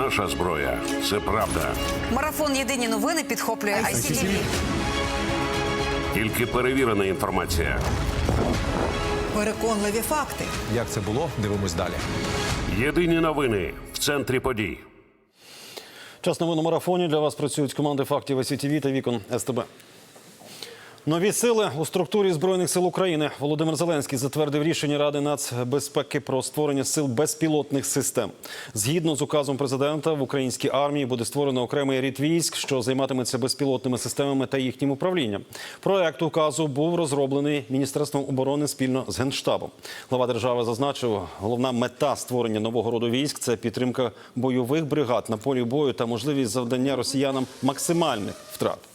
Наша зброя це правда. Марафон Єдині новини підхоплює ICTV. Тільки перевірена інформація. Переконливі факти. Як це було? Дивимось далі. Єдині новини в центрі подій. Час новин у марафоні для вас працюють команди фактів СІТВ та вікон СТБ. Нові сили у структурі збройних сил України Володимир Зеленський затвердив рішення Ради нацбезпеки про створення сил безпілотних систем. Згідно з указом президента, в українській армії буде створено окремий рід військ, що займатиметься безпілотними системами та їхнім управлінням. Проект указу був розроблений міністерством оборони спільно з генштабом. Глава держави зазначив, головна мета створення нового роду військ це підтримка бойових бригад на полі бою та можливість завдання росіянам максимальних втрат.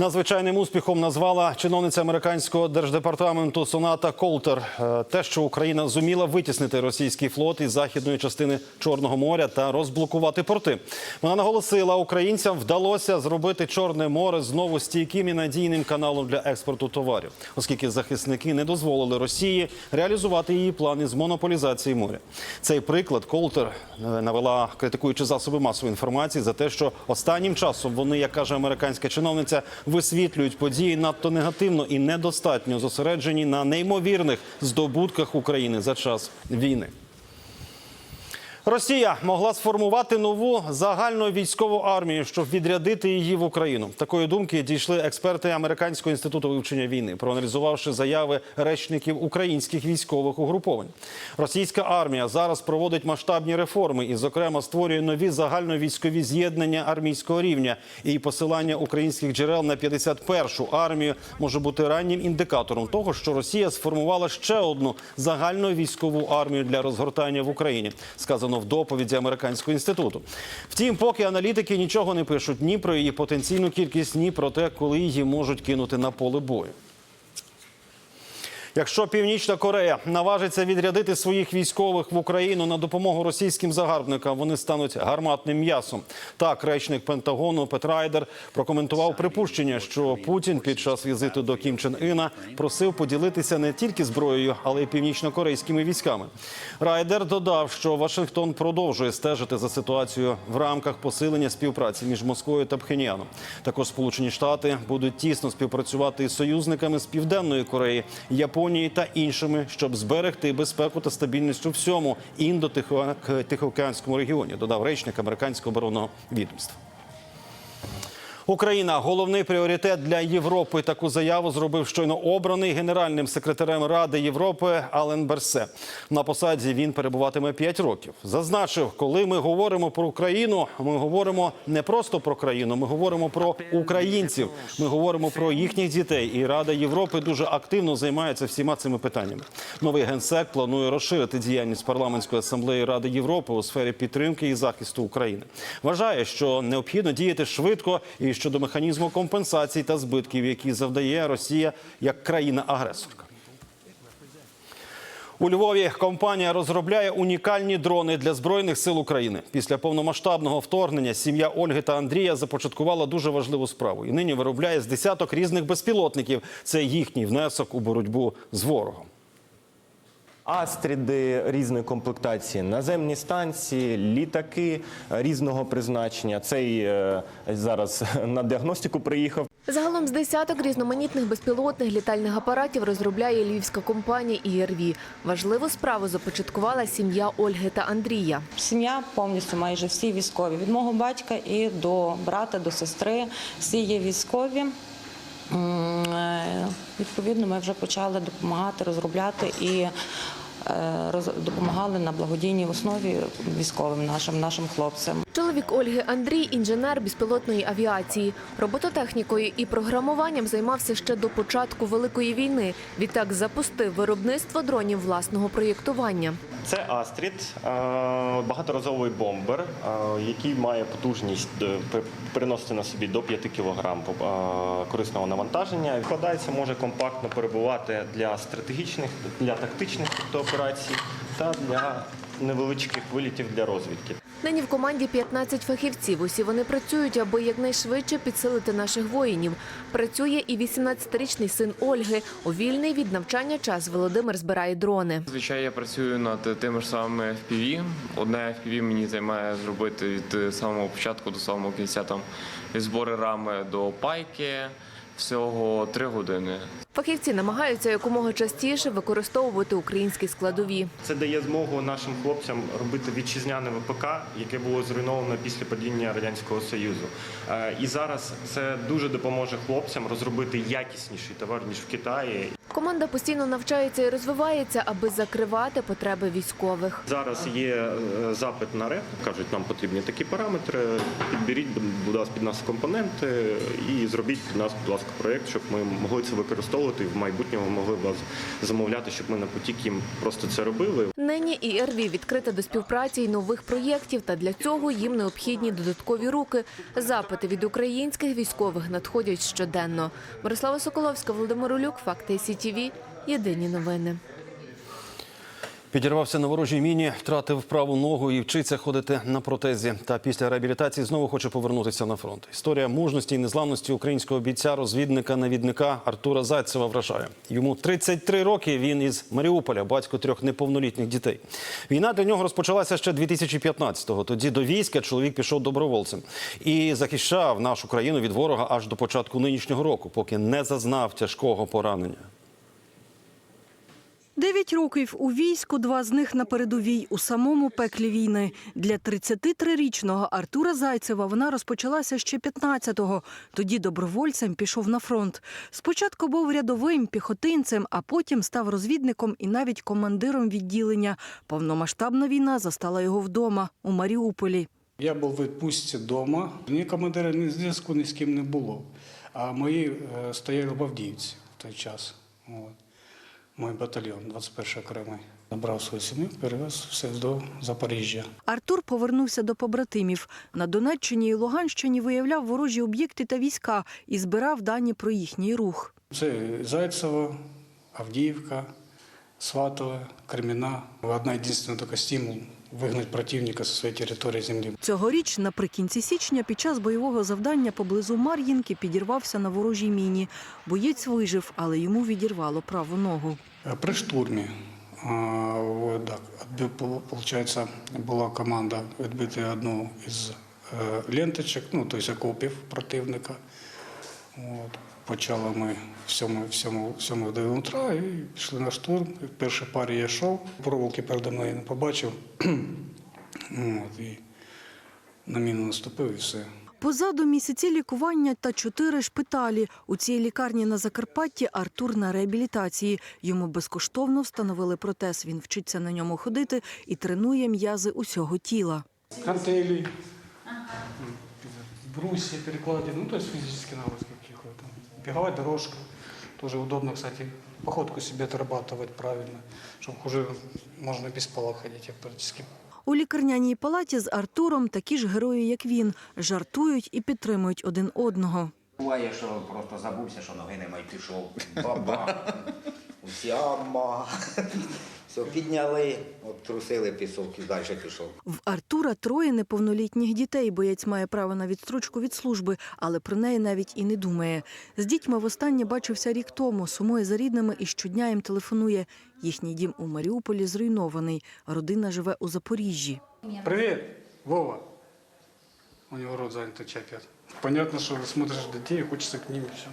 Надзвичайним успіхом назвала чиновниця американського держдепартаменту Соната Колтер е, те, що Україна зуміла витіснити російський флот із західної частини Чорного моря та розблокувати порти. Вона наголосила, українцям вдалося зробити Чорне море знову стійким і надійним каналом для експорту товарів, оскільки захисники не дозволили Росії реалізувати її плани з монополізації моря. Цей приклад Колтер е, навела, критикуючи засоби масової інформації за те, що останнім часом вони, як каже американська чиновниця, висвітлюють події надто негативно і недостатньо зосереджені на неймовірних здобутках України за час війни. Росія могла сформувати нову загальну військову армію, щоб відрядити її в Україну. Такої думки дійшли експерти Американського інституту вивчення війни, проаналізувавши заяви речників українських військових угруповань. Російська армія зараз проводить масштабні реформи і, зокрема, створює нові загальновійськові з'єднання армійського рівня. І посилання українських джерел на 51-шу армію може бути раннім індикатором того, що Росія сформувала ще одну загальну військову армію для розгортання в Україні. Сказано в доповіді американського інституту. Втім, поки аналітики нічого не пишуть ні про її потенційну кількість, ні про те, коли її можуть кинути на поле бою. Якщо Північна Корея наважиться відрядити своїх військових в Україну на допомогу російським загарбникам, вони стануть гарматним м'ясом. Так, речник Пентагону Пет Райдер прокоментував припущення, що Путін під час візиту до Кім Чен Іна просив поділитися не тільки зброєю, але й північнокорейськими військами. Райдер додав, що Вашингтон продовжує стежити за ситуацією в рамках посилення співпраці між Москвою та Пхеньяном. Також Сполучені Штати будуть тісно співпрацювати із союзниками з Південної Кореї, Японії та іншими, щоб зберегти безпеку та стабільність у всьому індо-тихоокеанському регіоні. Додав речник американського оборонного відомства. Україна головний пріоритет для Європи. Таку заяву зробив щойно обраний генеральним секретарем Ради Європи Ален Берсе. На посаді він перебуватиме 5 років. Зазначив, коли ми говоримо про Україну, ми говоримо не просто про країну, ми говоримо про українців. Ми говоримо про їхніх дітей. І Рада Європи дуже активно займається всіма цими питаннями. Новий генсек планує розширити діяльність парламентської асамблеї Ради Європи у сфері підтримки і захисту України. Вважає, що необхідно діяти швидко і щодо механізму компенсацій та збитків, які завдає Росія як країна-агресорка. У Львові компанія розробляє унікальні дрони для збройних сил України. Після повномасштабного вторгнення сім'я Ольги та Андрія започаткувала дуже важливу справу і нині виробляє з десяток різних безпілотників. Це їхній внесок у боротьбу з ворогом. Астріди різної комплектації, наземні станції, літаки різного призначення. Цей е, зараз на діагностику приїхав. Загалом з десяток різноманітних безпілотних літальних апаратів розробляє львівська компанія «ІРВІ». Важливу справу започаткувала сім'я Ольги та Андрія. Сім'я повністю майже всі військові. Від мого батька і до брата, до сестри. Всі є військові. Е, Відповідно, ми вже почали допомагати, розробляти і допомагали на благодійній основі військовим нашим, нашим хлопцям. Чоловік Ольги Андрій – інженер безпілотної авіації. Робототехнікою і програмуванням займався ще до початку Великої війни. Відтак запустив виробництво дронів власного проєктування. Це Астрід, е, багаторазовий бомбер, е, який має потужність е, переносити на собі до 5 кг корисного навантаження. Вкладається, може компактно перебувати для стратегічних, для тактичних тобто, операцій та для невеличких вилітів для розвідки. Нині в команді 15 фахівців. Усі вони працюють, аби якнайшвидше підсилити наших воїнів. Працює і 18-річний син Ольги. У вільний від навчання час Володимир збирає дрони. Зазвичай я працюю над тими ж самими FPV. Одне FPV мені займає зробити від самого початку до самого кінця там від збори рами до пайки. Всього три години. Фахівці намагаються якомога частіше використовувати українські складові. Це дає змогу нашим хлопцям робити вітчизняне ВПК, яке було зруйновано після падіння радянського союзу. Е, І зараз це дуже допоможе хлопцям розробити якісніший товар ніж в Китаї. Команда постійно навчається і розвивається, аби закривати потреби військових. Зараз є е, запит на реп. кажуть, нам потрібні такі параметри. Підберіть, будь ласка, під нас компоненти і зробіть під нас, будь ласка, проєкт, щоб ми могли це використовувати і в майбутньому могли б замовляти, щоб ми на потік їм просто це робили. Нині ІРВІ відкрита до співпраці і нових проєктів, та для цього їм необхідні додаткові руки. Запити від українських військових надходять щоденно. Мирослава Соколовська, Володимир Улюк, Факти СІТІВІ. Єдині новини. Підірвався на ворожій міні, втратив праву ногу і вчиться ходити на протезі. Та після реабілітації знову хоче повернутися на фронт. Історія мужності і незламності українського бійця, розвідника, навідника Артура Зайцева вражає. Йому 33 роки. Він із Маріуполя, батько трьох неповнолітніх дітей. Війна для нього розпочалася ще 2015-го. Тоді до війська чоловік пішов добровольцем і захищав нашу країну від ворога аж до початку нинішнього року, поки не зазнав тяжкого поранення. Дев'ять років у війську, два з них на передовій у самому пеклі війни. Для 33-річного Артура Зайцева вона розпочалася ще 15-го. Тоді добровольцем пішов на фронт. Спочатку був рядовим піхотинцем, а потім став розвідником і навіть командиром відділення. Повномасштабна війна застала його вдома у Маріуполі. Я був в відпустці вдома. Ні командира, ні зв'язку ні з ким не було. А мої е, стояли в Авдіївці в той час. От. Мій батальйон, 21 окремий. Набрав свою сім'ю, перевез все до Запоріжжя. Артур повернувся до побратимів. На Донеччині і Луганщині виявляв ворожі об'єкти та війська і збирав дані про їхній рух. Це Зайцево, Авдіївка, Сватове, Креміна. Одна єдина стимул вигнати противника зі своєї території землі. Цьогоріч, наприкінці січня, під час бойового завдання поблизу Мар'їнки підірвався на ворожій міні. Боєць вижив, але йому відірвало праву ногу. Е, При штурмі получається, була команда відбити одну із е, ленточок, ну, тобто окопів противника. От. Почали ми в 7, в 7, 7 годину утра і пішли на штурм. В першій парі я йшов, проволоки передо мною не побачив. От, і на міну наступив і все. Позаду місяці лікування та чотири шпиталі. У цій лікарні на Закарпатті Артур на реабілітації. Йому безкоштовно встановили протез. Він вчиться на ньому ходити і тренує м'язи усього тіла. Гантели, брусья, перекладины, ну, то есть физические навыки каких-то. Беговая дорожка, тоже удобно, кстати, походку себе отрабатывать правильно, чтобы уже можно без пола ходить практически. У лікарняній палаті з Артуром такі ж герої, як він, жартують і підтримують один одного. Буває, що просто забувся, що ноги немає, пішов. Баба. Ама. Все, підняли, от трусили пісок і далі пішов. В Артура троє неповнолітніх дітей. Боєць має право на відстрочку від служби, але про неї навіть і не думає. З дітьми востаннє бачився рік тому. Сумує за рідними і щодня їм телефонує. Їхній дім у Маріуполі зруйнований. Родина живе у Запоріжжі. Привет, Вова. У него рот занят чапет. Понятно, что смотришь детей, хочется к ним все.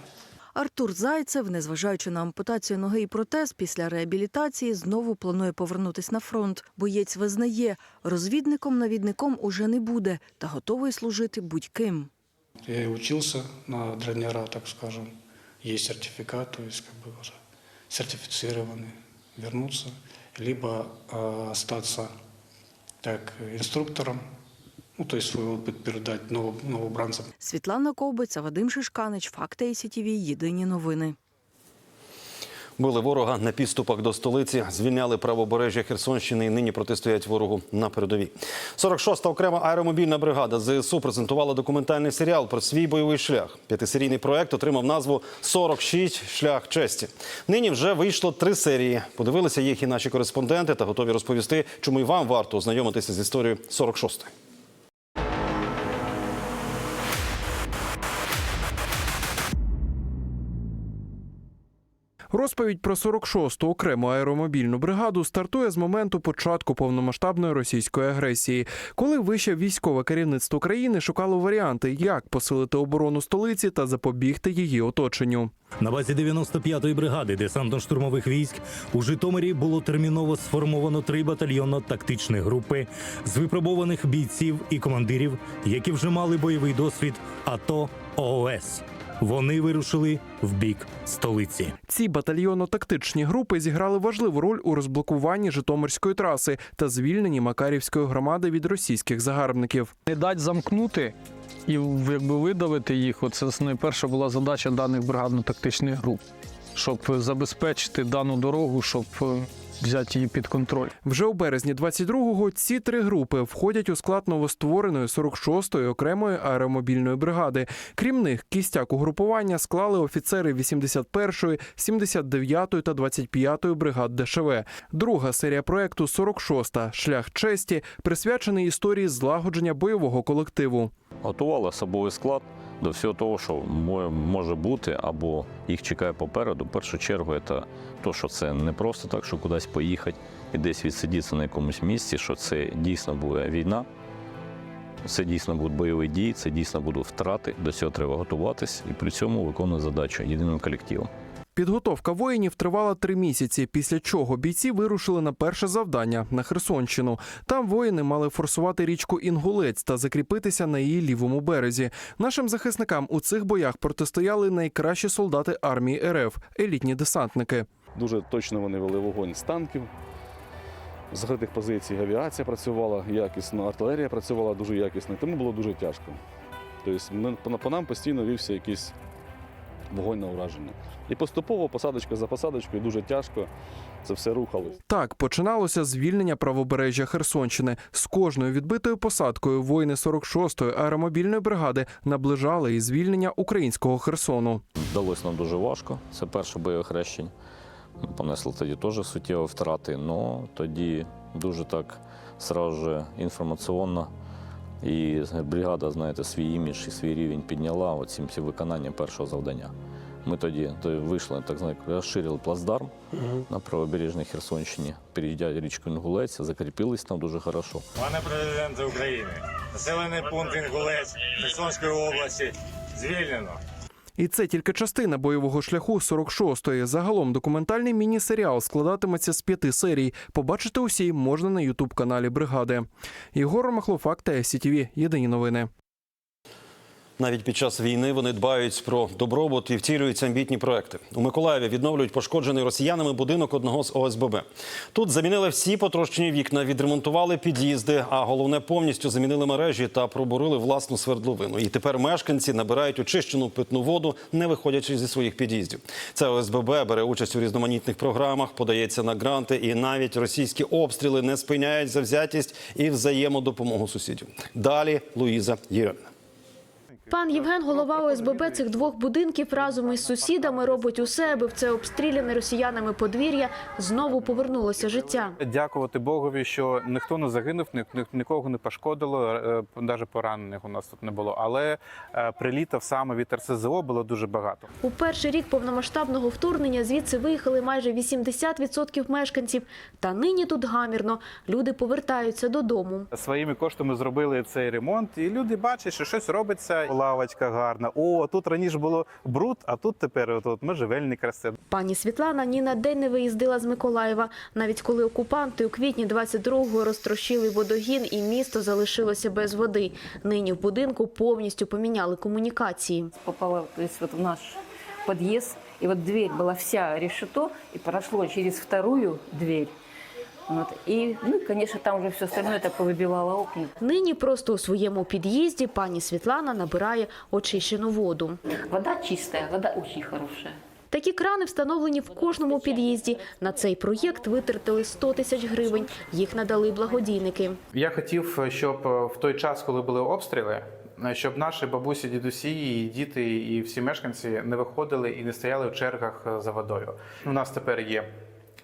Артур Зайцев, незважаючи на ампутацію ноги і протез, після реабілітації знову планує повернутись на фронт. Боєць визнає, розвідником-навідником уже не буде та готовий служити будь-ким. Я и учился на дренера, так скажем. Есть сертификат, то есть как бы уже сертифицированный. Вернуться, либо э, остаться так инструктором, ну, то есть свой опыт передать нов- новобранцам. Світлана Ковбиця, Вадим Шишканич, Факти СІТІВІ, Єдині новини. Били ворога на підступах до столиці, звільняли правобережжя Херсонщини і нині протистоять ворогу на передовій. 46-та окрема аеромобільна бригада ЗСУ презентувала документальний серіал про свій бойовий шлях. П'ятисерійний проект отримав назву «46. Шлях честі. Нині вже вийшло три серії. Подивилися їх і наші кореспонденти та готові розповісти, чому і вам варто ознайомитися з історією 46-ї. Розповідь про 46-ту окрему аеромобільну бригаду стартує з моменту початку повномасштабної російської агресії, коли вище військове керівництво країни шукало варіанти, як посилити оборону столиці та запобігти її оточенню. На базі 95-ї бригади десантно-штурмових військ у Житомирі було терміново сформовано три батальйонно-тактичні групи з випробованих бійців і командирів, які вже мали бойовий досвід АТО ООС. Вони вирушили в бік столиці. Ці батальйонно-тактичні групи зіграли важливу роль у розблокуванні Житомирської траси та звільненні Макарівської громади від російських загарбників. Не дати замкнути і якби видавити їх. Оце найперша була задача даних бригадно-тактичних груп, щоб забезпечити дану дорогу, щоб е, взяти її під контроль. Вже у березні 22-го ці три групи входять у склад новоствореної 46-ї окремої аеромобільної бригади. Крім них, кістяк угрупування склали офіцери 81-ї, 79-ї та 25-ї бригад ДШВ. Друга серія проекту 46-та шлях честі присвячений історії злагодження бойового колективу. Готували особовий склад до всього того, що може бути, або їх чекає попереду. В першу чергу, це то, що це не просто так, що кудись поїхати і десь відсидітися на якомусь місці, що це дійсно буде війна, це дійсно будуть бойові дії, це дійсно будуть втрати. До цього треба готуватись і при цьому виконувати задачу єдиним колективом. Підготовка воїнів тривала три місяці, після чого бійці вирушили на перше завдання на Херсонщину. Там воїни мали форсувати річку Інгулець та закріпитися на її лівому березі. Нашим захисникам у цих боях протистояли найкращі солдати армії РФ елітні десантники. Дуже точно вони вели вогонь з танків. З закритих позицій авіація працювала якісно, артилерія працювала дуже якісно, тому було дуже тяжко. Тобто по нам постійно вівся якийсь вогонь на ураження. І поступово, посадочка за посадочкою, дуже тяжко це все рухалось. Так починалося звільнення правобережжя Херсонщини. З кожною відбитою посадкою воїни 46-ї аеромобільної бригади наближали і звільнення українського Херсону. Вдалося нам дуже важко. Це перше бойове хрещення. Ми Понесли тоді теж суттєві втрати, але тоді дуже так сразу же інформаційно. І бригада, знаєте, свій імідж і свій рівень підняла оцім виконанням першого завдання. Ми тоді то вийшли, так знаєте, розширили плацдарм на правобережній Херсонщині, перейдя річку Інгулець, закріпились там дуже хорошо. Пане президенте України, населений пункт Інгулець Херсонської області звільнено. І це тільки частина бойового шляху 46-ї. Загалом документальний міні-серіал складатиметься з п'яти серій. Побачити усі можна на ютуб-каналі Бригади. Єгор Махлофак та СІТВ. Єдині новини. Навіть під час війни вони дбають про добробут і втілюють амбітні проекти. У Миколаєві відновлюють пошкоджений росіянами будинок одного з ОСББ. Тут замінили всі потрощені вікна, відремонтували під'їзди, а головне повністю замінили мережі та пробурили власну свердловину. І тепер мешканці набирають очищену питну воду, не виходячи зі своїх під'їздів. Це ОСББ бере участь у різноманітних програмах, подається на гранти, і навіть російські обстріли не спиняють завзятість і взаємодопомогу сусідів. Далі Луїза Єрена. Пан Євген, голова ОСББ цих двох будинків, разом із сусідами робить усе, аби в це обстріляне росіянами подвір'я знову повернулося життя. Дякувати Богові, що ніхто не загинув, ні- ні- нікого не пошкодило, навіть поранених у нас тут не було. Але е, прилітав саме від РСЗО було дуже багато. У перший рік повномасштабного вторгнення звідси виїхали майже 80% мешканців. Та нині тут гамірно. Люди повертаються додому. Своїми коштами зробили цей ремонт, і люди бачать, що щось робиться. Лавочка гарна. О, тут раніше було бруд, а тут тепер от, можжевельник росте. Пані Світлана ні на день не виїздила з Миколаєва, навіть коли окупанти у квітні 22-го розтрощили водогін і місто залишилося без води. Нині в будинку повністю поміняли комунікації. попала то есть, вот в наш подъезд, и вот дверь была вся решето, и прошло через вторую дверь. Вот. И, ну, конечно, там уже все остальное это повыбивало окна. Нині просто у своєму під'їзді пані Світлана набирає очищену воду. Вода чистая, вода очень хорошая. Такі крани встановлені в кожному під'їзді. На цей проєкт витратили 100 тисяч гривень. Їх надали благодійники. Я хотів, щоб е, в той час, коли були обстріли, е, щоб наші бабусі, дідусі, і діти, і всі мешканці не виходили і не стояли в чергах е, за водою. У нас тепер є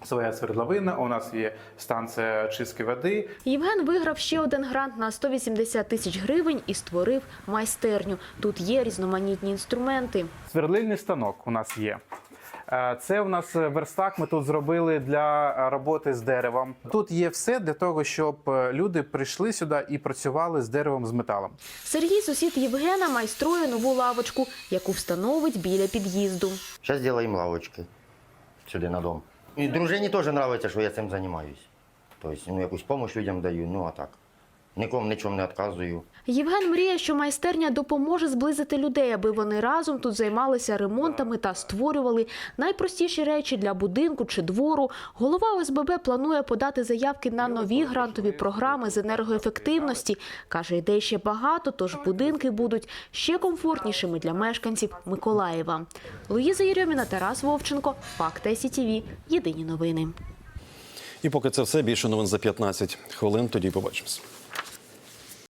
своя свердловина, у нас є станція чистки води. Євген виграв ще один грант на 180 тисяч гривень і створив майстерню. Тут є різноманітні інструменти. Свердлильний станок у нас є. Е, Це у нас верстак. Ми тут зробили для роботи з деревом. Тут є все для того, щоб е, люди прийшли сюди і працювали з деревом з металом. Сергій, сусід Євгена, майструє нову лавочку, яку встановить біля під'їзду. Зараз зробимо лавочки сюди на дом. І дружині теж подобається, що я цим займаюся. Тобто, ну, якусь допомогу людям даю, ну а так. Нікому нічому не відказую. Євген мріє, що майстерня допоможе зблизити людей, аби вони разом тут займалися ремонтами та створювали найпростіші речі для будинку чи двору. Голова ОСББ планує подати заявки на нові грантові програми з енергоефективності. Каже, ідей ще багато, тож будинки будуть ще комфортнішими для мешканців Миколаєва. Луїза Єрьоміна, Тарас Вовченко, Факт СІТІВІ. Єдині новини. І поки це все, більше новин за 15 хвилин. Тоді побачимось.